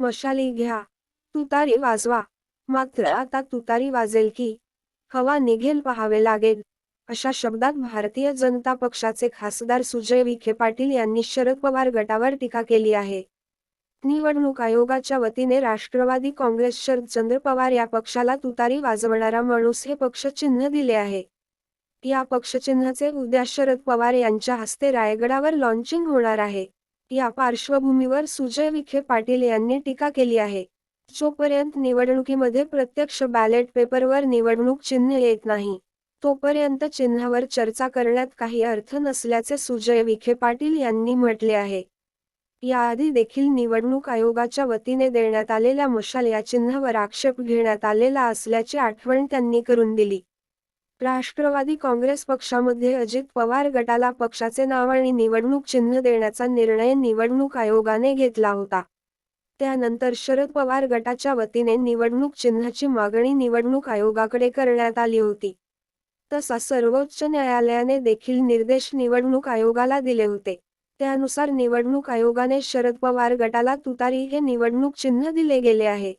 मशाली घ्या. तुतारी वाजवा. मात्र आता तुतारी वाजेल की हवा निघेल पहावे लागेल. अशा शब्दात भारतीय जनता पक्षाचे खासदार सुजय विखे पाटील यांनी शरद पवार गटावर टीका केली आहे. निवडणूक आयोगाच्या वतीने राष्ट्रवादी काँग्रेस शरदचंद्र पवार या पक्षाला तुतारी वाजवणारा माणूस हे पक्षचिन्ह दिले आहे. या पक्षचिन्हाचे उद्या शरद पवार यांच्या हस्ते रायगडावर लॉन्चिंग होणार आहे. या पार्श्वभूमीवर सुजय विखे पाटील यांनी टीका केली आहे. जोपर्यंत निवडणुकीमध्ये प्रत्यक्ष बॅलेट पेपरवर निवडणूक चिन्ह येत नाही तोपर्यंत चिन्हावर चर्चा करण्यात काही अर्थ नसल्याचे सुजय विखे पाटील यांनी म्हटले आहे. याआधी देखील निवडणूक आयोगाच्या वतीने देण्यात आलेल्या मशाल या चिन्हावर आक्षेप घेण्यात आलेला असल्याची आठवण त्यांनी करून दिली. राष्ट्रवादी काँग्रेस पक्षामध्ये अजित पवार गटाला पक्षाचे नाव आणि निवडणूक चिन्ह देण्याचा निर्णय निवडणूक आयोगाने घेतला होता. त्यानंतर शरद पवार गटाच्या वतीने निवडणूक चिन्हाची मागणी निवडणूक आयोगाकडे करण्यात आली होती. तसा सर्वोच्च न्यायालयाने देखील निर्देश निवडणूक आयोगाला दिले होते. त्यानुसार निवडणूक आयोगाने शरद पवार गटाला तुतारी हे निवडणूक चिन्ह दिले गेले आहे.